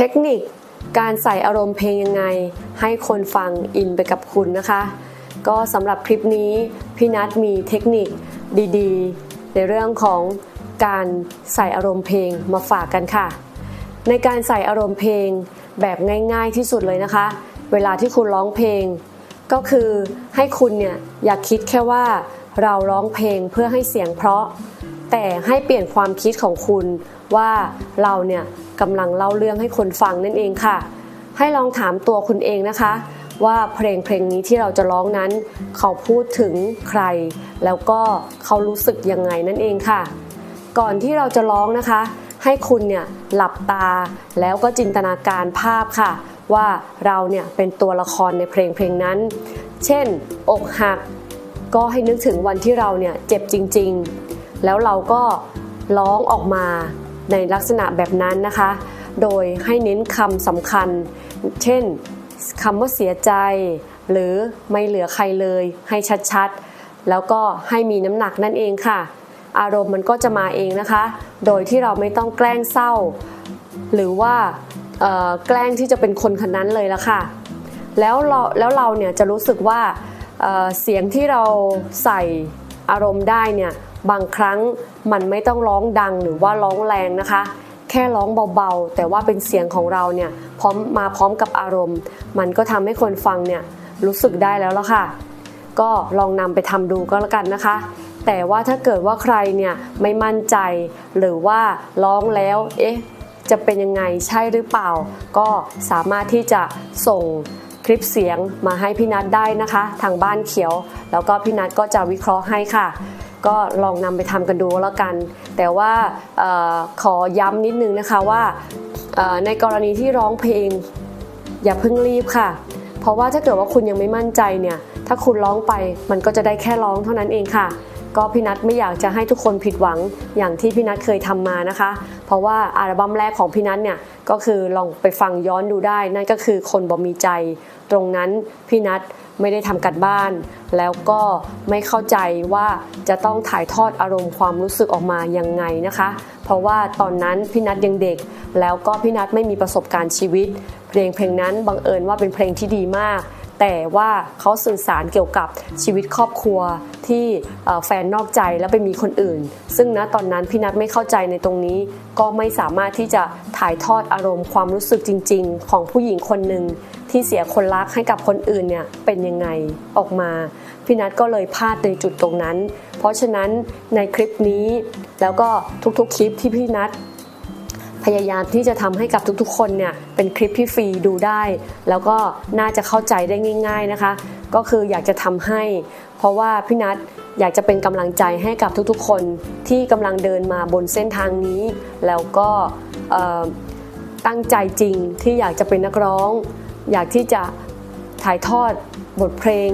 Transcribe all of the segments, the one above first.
เทคนิคการใส่อารมณ์เพลงยังไง ให้คนฟังอินไปกับคุณนะคะ ก็สำหรับคลิปนี้พี่นัทมีเทคนิคดีๆ ในเรื่องของการใส่อารมณ์เพลงมาฝากกันค่ะ ในการใส่อารมณ์เพลงแบบง่ายๆที่สุดเลยนะคะ เวลาที่คุณร้องเพลง ก็คือให้คุณเนี่ยอย่าคิดแค่ว่าเราร้องเพลงเพื่อให้เสียงเพราะ แต่ให้เปลี่ยนความคิดของคุณ ว่าเราเนี่ยกำลังเล่าเรื่องให้คนฟังนั่นเองค่ะ ให้ลองถามตัวคุณเองนะคะ ว่าเพลงเพลงนี้ที่เราจะร้องนั้น เขาพูดถึงใคร แล้วก็เขารู้สึกยังไงนั่นเองค่ะ ก่อนที่เราจะร้องนะคะ ให้คุณเนี่ยหลับตาแล้วก็จินตนาการภาพค่ะ ว่าเราเนี่ยเป็นตัวละครในเพลงเพลงนั้น เช่น อกหัก ก็ให้นึกถึงวันที่เราเนี่ยเจ็บจริง ๆ แล้วเราก็ร้องออกมา ในลักษณะแบบนั้นนะคะ โดยให้เน้นคำสำคัญ เช่นคำว่าเสียใจ หรือไม่เหลือใครเลยให้ชัดๆ แล้วก็ให้มีน้ำหนักนั่นเองค่ะ อารมณ์มันก็จะมาเองนะคะ โดยที่เราไม่ต้องแกล้งเศร้า หรือว่าแกล้งที่จะเป็นคนคนนั้นเลยละค่ะ แล้วเราแล้วเราเนี่ยจะรู้สึกว่าเเสียงที่เราใส่อารมณ์ได้เนี่ย บางครั้งมันไม่ต้องร้องดังหรือว่าร้องแรงนะคะ แค่ร้องเบาๆ แต่ว่าเป็นเสียงของเราเนี่ยพร้อมมาพร้อมกับอารมณ์ มันก็ทำให้คนฟังเนี่ยรู้สึกได้แล้วละค่ะ ก็ลองนำไปทำดูก็แล้วกันนะคะ แต่ว่าถ้าเกิดว่าใครเนี่ยไม่มั่นใจ หรือว่าร้องแล้ว เอ๊ะ จะเป็นยังไงใช่หรือเปล่า ก็สามารถที่จะส่งคลิปเสียงมาให้พี่นัทได้นะคะ ทางบ้านเขียว แล้วก็พี่นัทก็จะวิเคราะห์ให้ค่ะ ก็ลองนำไปทำกันดูแล้วกัน แต่ว่าออขอย้ำนิดนึงนะคะว่าในกรณีที่ร้องเพลง อย่าเพิ่งรีบค่ะ เพราะว่าถ้าเกิดว่าคุณยังไม่มั่นใจเนี่ย ถ้าคุณร้องไปมันก็จะได้แค่ร้องเท่านั้นเองค่ะ ก็พี่นัทไม่อยากจะให้ทุกคนผิดหวังอย่างที่พี่นัทเคยทำมานะคะ เพราะว่าอัลบั้มแรกของพี่นัทเนี่ยก็คือลองไปฟังย้อนดูได้ นั่นก็คือคนบ่มีใจ ตรงนั้นพี่นัทไม่ได้ทำกันบ้าน แล้วก็ไม่เข้าใจว่าจะต้องถ่ายทอดอารมณ์ความรู้สึกออกมายังไงนะคะ เพราะว่าตอนนั้นพี่นัทยังเด็ก แล้วก็พี่นัทไม่มีประสบการณ์ชีวิต เพลงเพลงนั้นบังเอิญว่าเป็นเพลงที่ดีมาก แต่ว่าเขาสื่อสารเกี่ยวกับชีวิตครอบครัวที่แฟนนอกใจแล้วไปมีคนอื่น ซึ่งณตอนนั้นพี่นัทไม่เข้าใจในตรงนี้ ก็ไม่สามารถที่จะถ่ายทอดอารมณ์ความรู้สึกจริง ๆ ของผู้หญิงคนหนึ่งที่เสียคนรักให้กับคนอื่นเนี่ยเป็นยังไงออกมาพี่นัทก็เลยพลาดในจุดตรงนั้น เพราะฉะนั้นในคลิปนี้แล้วก็ทุกๆคลิปที่พี่นัท ยายามที่จะทำให้กับทุกๆ คนเนี่ยเป็นคลิปที่ฟรีดูได้ แล้วก็น่าจะเข้าใจได้ง่าย ๆนะคะ ก็คืออยากจะทำให้ เพราะว่าพี่นัทอยากจะเป็นกำลังใจให้กับทุกๆ คนที่กำลังเดินมาบนเส้นทางนี้ แล้วก็ตั้งใจจริงที่อยากจะเป็นนักร้อง อยากที่จะถ่ายทอดบทเพลง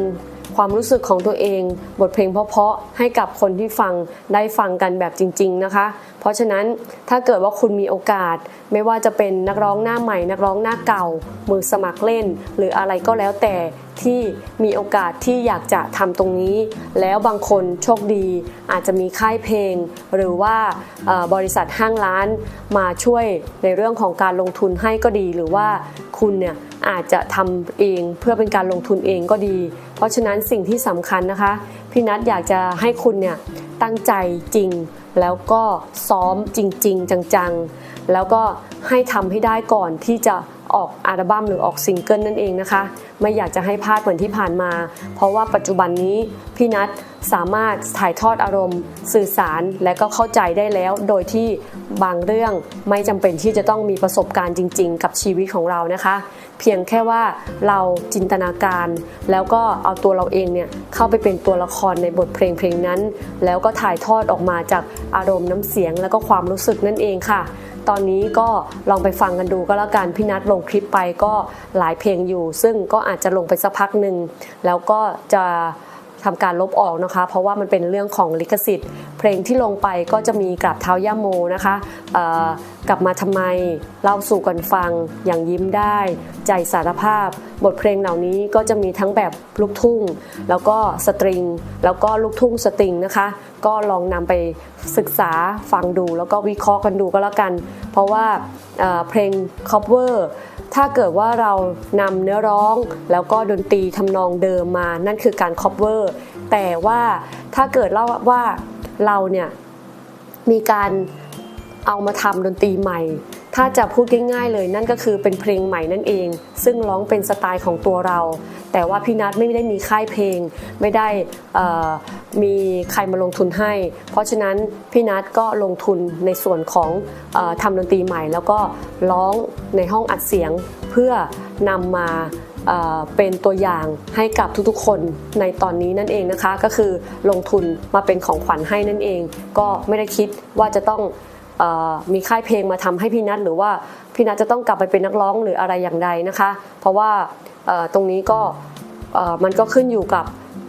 ความรู้สึกของตัวเอง บทเพลงเพราะๆให้กับคนที่ฟังได้ฟังกันแบบจริง ๆนะคะ เพราะฉะนั้นถ้าเกิดว่าคุณมีโอกาส ไม่ว่าจะเป็นนักร้องหน้าใหม่ นักร้องหน้าเก่า มือสมัครเล่น หรืออะไรก็แล้วแต่ที่มีโอกาสที่อยากจะทำตรงนี้ แล้วบางคนโชคดี อาจจะมีค่ายเพลง หรือว่าบริษัทห้างร้านมาช่วยในเรื่องของการลงทุนให้ก็ดี หรือว่าคุณเนี่ย อาจจะทำเองเพื่อเป็นการลงทุนเองก็ดี เพราะฉะนั้นสิ่งที่สำคัญนะคะ พี่นัทอยากจะให้คุณเนี่ยตั้งใจจริง แล้วก็ซ้อมจริง ๆ จังๆ แล้วก็ให้ทำให้ได้ก่อนที่จะ ออกอัลบั้มหรือออกซิงเกิลนั่นเองนะคะ ไม่อยากจะให้พลาดเหมือนที่ผ่านมา เพราะว่าปัจจุบันนี้พี่นัทสามารถถ่ายทอดอารมณ์ สื่อสารและก็เข้าใจได้แล้ว โดยที่บางเรื่องไม่จำเป็นที่จะต้องมีประสบการณ์จริง ๆ กับชีวิตของเรานะคะ เพียงแค่ว่าเราจินตนาการ แล้วก็เอาตัวเราเองเนี่ยเข้าไปเป็นตัวละครในบทเพลงเพลงนั้น แล้วก็ถ่ายทอดออกมาจากอารมณ์น้ำเสียงแล้วก็ความรู้สึกนั่นเองค่ะ ตอนนี้ก็ลองไปฟังกันดูก็แล้วกันพี่นัทลงคลิปไปก็หลายเพลงอยู่ ซึ่งก็อาจจะลงไปสักพักหนึ่งแล้วก็จะ ทำการลบออกนะคะ เพราะว่ามันเป็นเรื่องของลิขสิทธิ์ เพลงที่ลงไปก็จะมีกราบเท้าย่าโมนะคะกลับมาทำไมเล่าสู่กันฟังอย่างยิ้มได้ ใจสารภาพ บทเพลงเหล่านี้ก็จะมีทั้งแบบลูกทุ่ง แล้วก็สตริง แล้วก็ลูกทุ่งสตริงนะคะ ก็ลองนำไปศึกษาฟังดู แล้วก็วิเคราะห์กันดูก็แล้วกัน เพราะว่าเอ่อเพลง cover ถ้าเกิดว่าเรานำเนื้อร้อง แล้วก็ดนตรีทำนองเดิมมา นั่นคือการ cover แต่ว่าถ้าเกิดเล่าว่าเราเนี่ยมีการเอามาทำดนตรีใหม่ ถ้าจะพูดง่ายๆเลยนั่นก็คือเป็นเพลงใหม่นั่นเอง ซึ่งร้องเป็นสไตล์ของตัวเรา แต่ว่าพี่นัทไม่ได้มีค่ายเพลง ไม่ได้มีใครมาลงทุนให้ เพราะฉะนั้นพี่นัทก็ลงทุนในส่วนของอทำดนตรีใหม่ แล้วก็ร้องในห้องอัดเสียงเพื่อนำมาเป็นตัวอย่างให้กับทุกๆ คนในตอนนี้นั่นเองนะคะ ก็คือลงทุนมาเป็นของขวัญให้นั่นเอง ก็ไม่ได้คิดว่าจะต้อง มีค่ายเพลงมาทำให้พี่นัทหรือว่าพี่นัทจะต้องกลับไปเป็นนักร้องหรืออะไรอย่างใดนะคะ เพราะว่าตรงนี้ก็มันก็ขึ้นอยู่กับ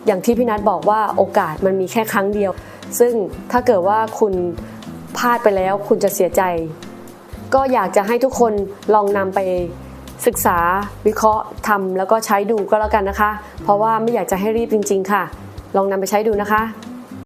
อย่างที่พี่นัทบอกว่าโอกาสมันมีแค่ครั้งเดียว ซึ่งถ้าเกิดว่าคุณพลาดไปแล้วคุณจะเสียใจ ก็อยากจะให้ทุกคนลองนำไปศึกษาวิเคราะห์ทำแล้วก็ใช้ดูก็แล้วกันนะคะ เพราะว่าไม่อยากจะให้รีบจริง ๆ ค่ะ ลองนำไปใช้ดูนะคะ